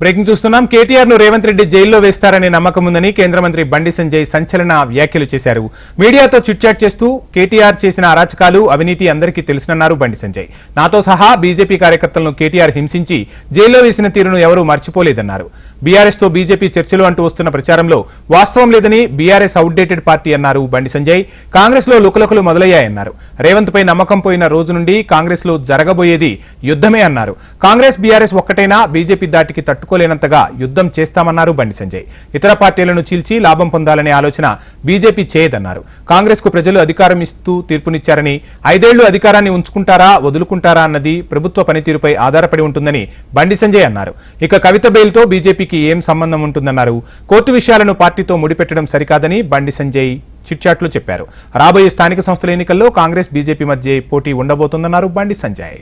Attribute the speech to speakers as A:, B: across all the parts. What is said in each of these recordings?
A: Breaking చూస్తున్నాం. కేటీఆర్ను రేవంత్ రెడ్డి జైల్లో వేస్తారనే నమ్మకం ఉందని కేంద్ర మంత్రి బండి సంజయ్ సంచలన వ్యాఖ్యలు చేశారు. మీడియాతో చిట్చాట్ చేస్తూ కేటీఆర్ చేసిన అరాచకాలు అవినీతి అందరికీ తెలుసునన్నారు బండి సంజయ్. నాతో సహా బీజేపీ కార్యకర్తలను కేటీఆర్ హింసించి జైల్లో వేసిన తీరును ఎవరూ మర్చిపోలేదన్నారు. బీఆర్ఎస్తో బీజేపీ చర్చలు అంటూ వస్తున్న ప్రచారంలో వాస్తవం లేదని బీఆర్ఎస్ అవుట్డేటెడ్ పార్టీ అన్నారు బండి సంజయ్. కాంగ్రెస్లో లుకలుకలు మొదలయ్యాయన్నారు. రేవంత్ పై నమ్మకం పోయిన రోజు నుండి కాంగ్రెస్లో జరగబోయేది యుద్ధమే అన్నారు. కాంగ్రెస్ బీఆర్ఎస్ ఒక్కటైనా బీజేపీ దాటికి తట్టు తట్టుకోలేనంతగా యుద్ధం చేస్తామన్నారు బండి సంజయ్. ఇతర పార్టీలను చీల్చి లాభం పొందాలనే ఆలోచన బీజేపీ చేయదన్నారు. కాంగ్రెస్కు ప్రజలు అధికారం ఇస్తూ తీర్పునిచ్చారని ఐదేళ్ళు అధికారాన్ని ఉంచుకుంటారా వదులుకుంటారా అన్నది ప్రభుత్వ పనితీరుపై ఆధారపడి ఉంటుందని బండి సంజయ్ అన్నారు. ఇక కవిత బెయిల్తో బీజేపీకి ఏం సంబంధం ఉంటుందన్నారు. కోర్టు విషయాలను పార్టీతో ముడిపెట్టడం సరికాదని బండి సంజయ్ చిట్చాట్లు చెప్పారు. రాబోయే స్థానిక సంస్థల ఎన్నికల్లో కాంగ్రెస్ బీజేపీ మధ్య పోటీ ఉండబోతోందన్నారు బండి సంజయ్.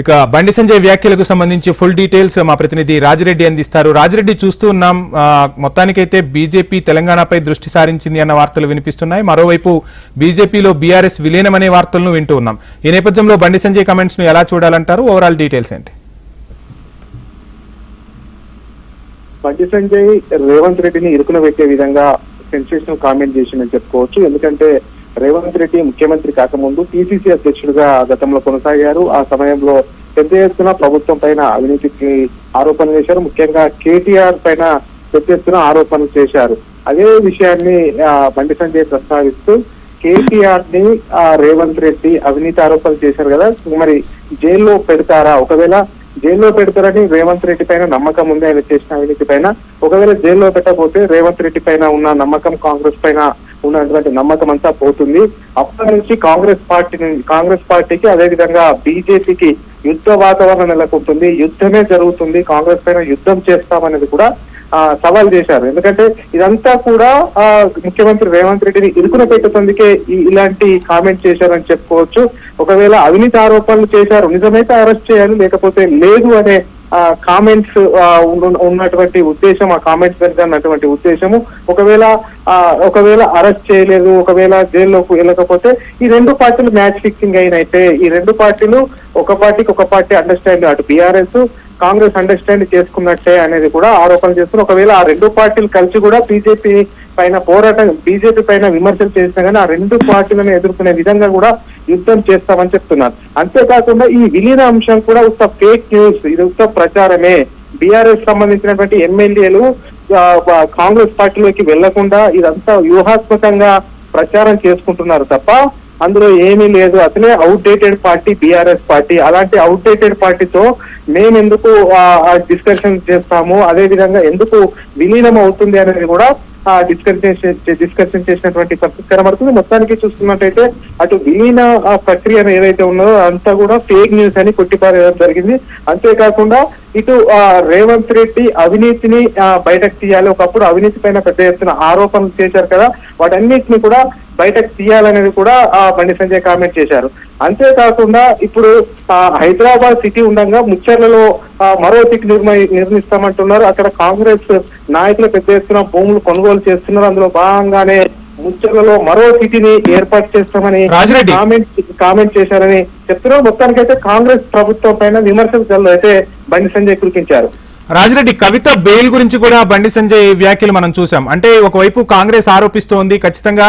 A: ఇక బండి సంజయ్ వ్యాఖ్యలకు సంబంధించి ఫుల్ డీటెయిల్స్ మా ప్రతినిధి రాజిరెడ్డి అందిస్తారు. రాజిరెడ్డి చూస్తూ ఉన్నాం. మొత్తానికైతే బీజేపీ తెలంగాణపై దృష్టి సారించింది అన్న వార్తలు వినిపిస్తున్నాయి. మరోవైపు బీజేపీలో బీఆర్ఎస్ విలీనమనే వార్తలను వింటూ ఉన్నాం. ఈ నేపథ్యంలో బండి సంజయ్ కమెంట్స్ను ఎలా చూడాలంటారు? ఓవరాల్ డీటెయిల్స్ ఏంటి?
B: బండి సంజయ్ రేవంత్ రెడ్డిని ఇరుకున పెట్టే విధంగా సెన్సేషనల్ కామెంట్ చేసిందని చెప్పుకోవచ్చు. ఎందుకంటే రేవంత్ రెడ్డి ముఖ్యమంత్రి కాకముందు పిసిసి అధ్యక్షుడిగా గతంలో కొనసాగారు. ఆ సమయంలో పెద్ద ఎత్తున ప్రభుత్వం పైన అవినీతికి ఆరోపణలు చేశారు. ముఖ్యంగా కేటీఆర్ పైన పెద్ద ఎత్తున ఆరోపణలు చేశారు. అదే విషయాన్ని బండి సంజయ్ ప్రస్తావిస్తూ కేటీఆర్ని రేవంత్ రెడ్డి అవినీతి ఆరోపణలు చేశారు కదా. మరి జైల్లో పెడతారా? ఒకవేళ జైల్లో పెడతారని రేవంత్ రెడ్డి పైన నమ్మకం ఉంది ఆయన చేసిన అవినీతి పైన. ఒకవేళ జైల్లో పెట్టకపోతే రేవంత్ రెడ్డి పైన ఉన్న నమ్మకం కాంగ్రెస్ పైన ఉన్నటువంటి నమ్మకం అంతా పోతుంది. అప్పటి నుంచి కాంగ్రెస్ పార్టీ కాంగ్రెస్ పార్టీకి అదే విధంగా బీజేపీకి యుద్ధ వాతావరణం నెలకొంటుంది. యుద్ధమే జరుగుతుంది. కాంగ్రెస్ పైన యుద్ధం చేస్తామనేది కూడా సవాల్ చేశారు. ఎందుకంటే ఇదంతా కూడా ఆ, ముఖ్యమంత్రి రేవంత్ రెడ్డిని ఇరుకున పెట్టేందుకే ఇలాంటి కామెంట్ చేశారని చెప్పుకోవచ్చు. ఒకవేళ అవినీతి ఆరోపణలు చేశారు నిజమైతే అరెస్ట్ చేయాలి లేకపోతే లేదు అనే కామెంట్స్ ఉన్నటువంటి ఉద్దేశం ఆ కామెంట్స్ దగ్గర ఉన్నటువంటి ఉద్దేశము. ఒకవేళ ఆ, ఒకవేళ అరెస్ట్ చేయలేదు ఒకవేళ జైల్లోకి వెళ్ళకపోతే ఈ రెండు పార్టీలు మ్యాచ్ ఫిక్సింగ్ అయినైతే ఈ రెండు పార్టీలు ఒక పార్టీకి ఒక పార్టీ అండర్స్టాండ్ అటు బీఆర్ఎస్ కాంగ్రెస్ అండర్స్టాండ్ చేసుకున్నట్టే అనేది కూడా ఆరోపణలు చేస్తున్నారు. ఒకవేళ ఆ రెండు పార్టీలు కలిసి కూడా బీజేపీ పైన పోరాటం బీజేపీ పైన విమర్శలు చేసినా కానీ ఆ రెండు పార్టీలను ఎదుర్కొనే విధంగా కూడా యుద్ధం చేస్తామని చెప్తున్నారు. అంతేకాకుండా ఈ విలీన అంశం కూడా ఉత్త ఫేక్ న్యూస్ ఇది ఉత్త ప్రచారమే. బీఆర్ఎస్ సంబంధించినటువంటి ఎమ్మెల్యేలు కాంగ్రెస్ పార్టీలోకి వెళ్ళకుండా ఇదంతా వ్యూహాత్మకంగా ప్రచారం చేసుకుంటున్నారు తప్ప అందులో ఏమీ లేదు. అసలే అవుట్డేటెడ్ పార్టీ బీఆర్ఎస్ పార్టీ అలాంటి అవుట్డేటెడ్ పార్టీతో మేము ఎందుకు డిస్కషన్ చేస్తాము? అదే విధంగా ఎందుకు విలీనం అవుతుంది అనేది కూడా డిస్కషన్ డిస్కషన్ చేసినటువంటి పరిస్థితి కనబడుతుంది. మొత్తానికి చూసుకున్నట్టయితే అటు విలీన ఆ, ప్రక్రియ ఏదైతే ఉన్నదో అంతా కూడా ఫేక్ న్యూస్ అని కొట్టిపారేయడం జరిగింది. అంతేకాకుండా ఇటు రేవంత్ రెడ్డి అవినీతిని బయటకు తీయాలి. ఒకప్పుడు అవినీతి పైన పెద్ద ఎత్తున ఆరోపణలు చేశారు కదా. వాటన్నిటిని కూడా బయటకు తీయాలనేది కూడా ఆ, బండి సంజయ్ కామెంట్ చేశారు. అంతేకాకుండా ఇప్పుడు హైదరాబాద్ సిటీ ఉండగా ముచ్చర్లలో మరో సిటీ నిర్మ నిర్మిస్తామంటున్నారు. అక్కడ కాంగ్రెస్ నాయకులు పెద్ద ఎత్తున భూములు కొనుగోలు చేస్తున్నారు. అందులో భాగంగానే ముచ్చర్లలో మరో సిటీని ఏర్పాటు చేస్తామని
A: రాజిరెడ్డి.
B: కామెంట్ కామెంట్ చేశారని చెప్తున్నారు. మొత్తానికైతే కాంగ్రెస్ ప్రభుత్వం పైన విమర్శలు అయితే బండి సంజయ్ కురిపించారు.
A: రాజిరెడ్డి కవిత బెయిల్ గురించి కూడా బండి సంజయ్ వ్యాఖ్యలు మనం చూసాం అంటే ఒకవైపు కాంగ్రెస్ ఆరోపిస్తోంది ఖచ్చితంగా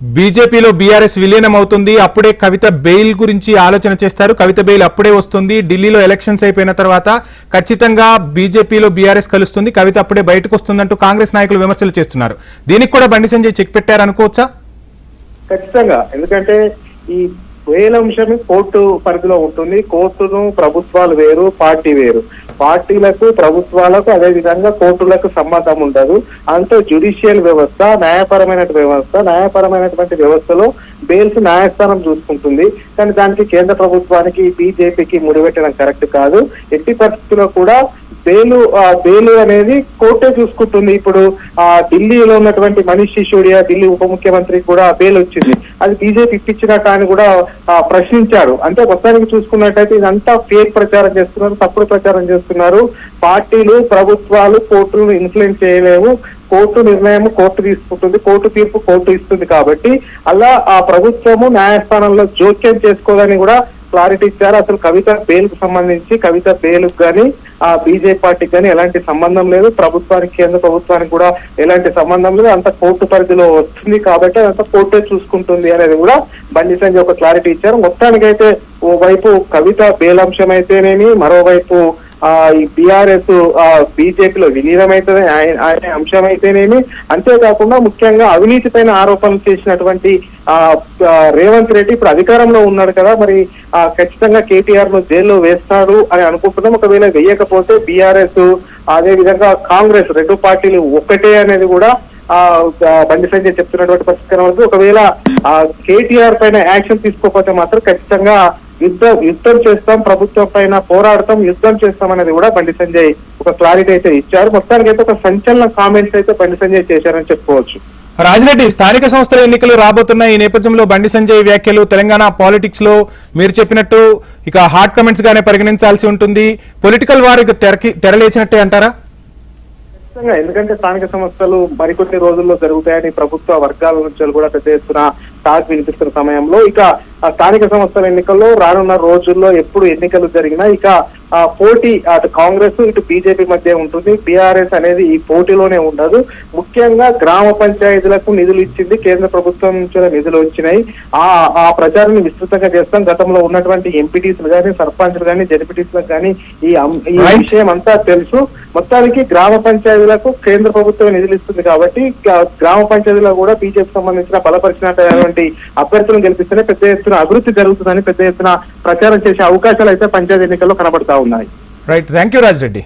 A: బీజేపీలో బీఆర్ఎస్ విలీనం అవుతుంది అప్పుడే కవిత బెయిల్ గురించి ఆలోచన చేస్తారు. కవిత బెయిల్ అప్పుడే వస్తుంది. ఢిల్లీలో ఎలక్షన్స్ అయిపోయిన తర్వాత ఖచ్చితంగా బీజేపీలో బీఆర్ఎస్ కలుస్తుంది. కవిత అప్పుడే బయటకు వస్తుందంటూ కాంగ్రెస్ నాయకులు విమర్శలు చేస్తున్నారు. దీనికి కూడా బండి సంజయ్ చెక్ పెట్టారు అనుకోవచ్చా
B: ఖచ్చితంగా. ఎందుకంటే ఈ వేల అంశం కోర్టు పరిధిలో ఉంటుంది. కోర్టును ప్రభుత్వాలు వేరు పార్టీ వేరు. పార్టీలకు ప్రభుత్వాలకు అదే విధంగా కోర్టులకు సంబంధం ఉండదు. అంటే జ్యుడిషియల్ వ్యవస్థ న్యాయపరమైన వ్యవస్థ న్యాయపరమైనటువంటి వ్యవస్థలో బెయిల్స్ న్యాయస్థానం చూసుకుంటుంది. కానీ దానికి కేంద్ర ప్రభుత్వానికి బీజేపీకి ముడిపెట్టడం కరెక్ట్ కాదు. ఎట్టి పరిస్థితుల్లో కూడా బెయిలు ఆ, బెయిల్ అనేది కోర్టే చూసుకుంటుంది. ఇప్పుడు ఆ ఢిల్లీలో ఉన్నటువంటి మనీష్ సిసోడియా ఢిల్లీ ఉప ముఖ్యమంత్రికి కూడా బెయిల్ వచ్చింది. అది బీజేపీ ఇప్పించినట్టు అని కూడా ప్రశ్నించాడు. అంటే మొత్తానికి చూసుకున్నట్టయితే ఇదంతా ఫేక్ ప్రచారం చేస్తున్నారు తప్పుడు ప్రచారం చేస్తున్నారు. పార్టీలు ప్రభుత్వాలు కోర్టులను ఇన్ఫ్లుయెన్స్ చేయలేవు. కోర్టు నిర్ణయం కోర్టు తీసుకుంటుంది కోర్టు తీర్పు కోర్టు ఇస్తుంది కాబట్టి అలా ఆ ప్రభుత్వము న్యాయస్థానంలో జోక్యం చేసుకోదని కూడా క్లారిటీ ఇచ్చారు. అసలు కవిత బెయిల్కు సంబంధించి కవిత బెయిల్ కానీ ఆ బీజేపీ పార్టీకి కానీ ఎలాంటి సంబంధం లేదు. ప్రభుత్వానికి కేంద్ర ప్రభుత్వానికి కూడా ఎలాంటి సంబంధం లేదు. అంత కోర్టు పరిధిలో వస్తుంది కాబట్టి అదంతా కోర్టే చూసుకుంటుంది అనేది కూడా బండి సంజయ్ ఒక క్లారిటీ ఇచ్చారు. మొత్తానికైతే ఓవైపు కవిత బెయిల్ అంశం అయితేనేమి మరోవైపు ఈ బీఆర్ఎస్ బీజేపీలో విలీనమైతే అనే అంశం అయితేనేమి అంతేకాకుండా ముఖ్యంగా అవినీతి పైన ఆరోపణలు చేసినటువంటి ఆ రేవంత్ రెడ్డి ఇప్పుడు అధికారంలో ఉన్నాడు కదా మరి ఆ, ఖచ్చితంగా కేటీఆర్ను జైల్లో వేస్తాడు అని అనుకుంటున్నాం. ఒకవేళ వేయకపోతే బీఆర్ఎస్ అదే విధంగా కాంగ్రెస్ రెండు పార్టీలు ఒక్కటే అనేది కూడా బండి సంజయ్ చెప్తున్నటువంటి పరిస్థితి ఒకవేళ కేటీఆర్ పైన యాక్షన్ తీసుకోకపోతే మాత్రం ఖచ్చితంగా యుద్ధ యుద్ధం చేస్తాం ప్రభుత్వం పైన పోరాడతాం యుద్ధం చేస్తాం అనేది కూడా బండి సంజయ్ ఒక క్లారిటీ అయితే ఇచ్చారు. మొత్తానికి అయితే ఒక సంచలన కామెంట్స్ అయితే బండి సంజయ్ చేశారని చెప్పుకోవచ్చు.
A: రాజిరెడ్డి స్థానిక సంస్థల ఎన్నికలు రాబోతున్న ఈ నేపథ్యంలో బండి సంజయ్ వ్యాఖ్యలు తెలంగాణ పాలిటిక్స్లో మీరు చెప్పినట్టు ఇక హాట్ కమెంట్స్ గానే పరిగణించాల్సి ఉంటుంది. పొలిటికల్ వారికి తెరకి తెరలేచినట్టే అంటారా?
B: ఖచ్చితంగా. ఎందుకంటే స్థానిక సంస్థలు మరికొన్ని రోజుల్లో జరుగుతాయని ప్రభుత్వ వర్గాల నుంచి కూడా పెద్ద ఎత్తున టాక్ వినిపిస్తున్న సమయంలో ఇక స్థానిక సంస్థల ఎన్నికల్లో రానున్న రోజుల్లో ఎప్పుడు ఎన్నికలు జరిగినా ఇక ఆ పోటీ అటు కాంగ్రెస్ ఇటు బీజేపీ మధ్య ఉంటుంది. బీఆర్ఎస్ అనేది ఈ పోటీలోనే ఉండదు. ముఖ్యంగా గ్రామ పంచాయతీలకు నిధులు ఇచ్చింది కేంద్ర ప్రభుత్వం నుంచి నిధులు వచ్చినాయి. ఆ ఆ ప్రచారాన్ని విస్తృతంగా చేస్తాం. గతంలో ఉన్నటువంటి ఎంపీటీసీలు కానీ సర్పంచ్లు కానీ జడ్పీటీసీలకు కానీ ఈ ఈ. విషయం అంతా తెలుసు. మొత్తానికి గ్రామ పంచాయతీలకు కేంద్ర ప్రభుత్వం నిధులు ఇస్తుంది కాబట్టి గ్రా- గ్రామ పంచాయతీలో కూడా బీజేపీ సంబంధించిన బలపరిచినటువంటి అభ్యర్థులను గెలిపిస్తేనే పెద్ద ఎత్తున అభివృద్ధి జరుగుతుందని పెద్ద ఎత్తున ప్రచారం చేసే అవకాశాలు అయితే పంచాయతీ ఎన్నికల్లో కనబడతా ఉన్నాయి.
A: Right thank you Raj Reddy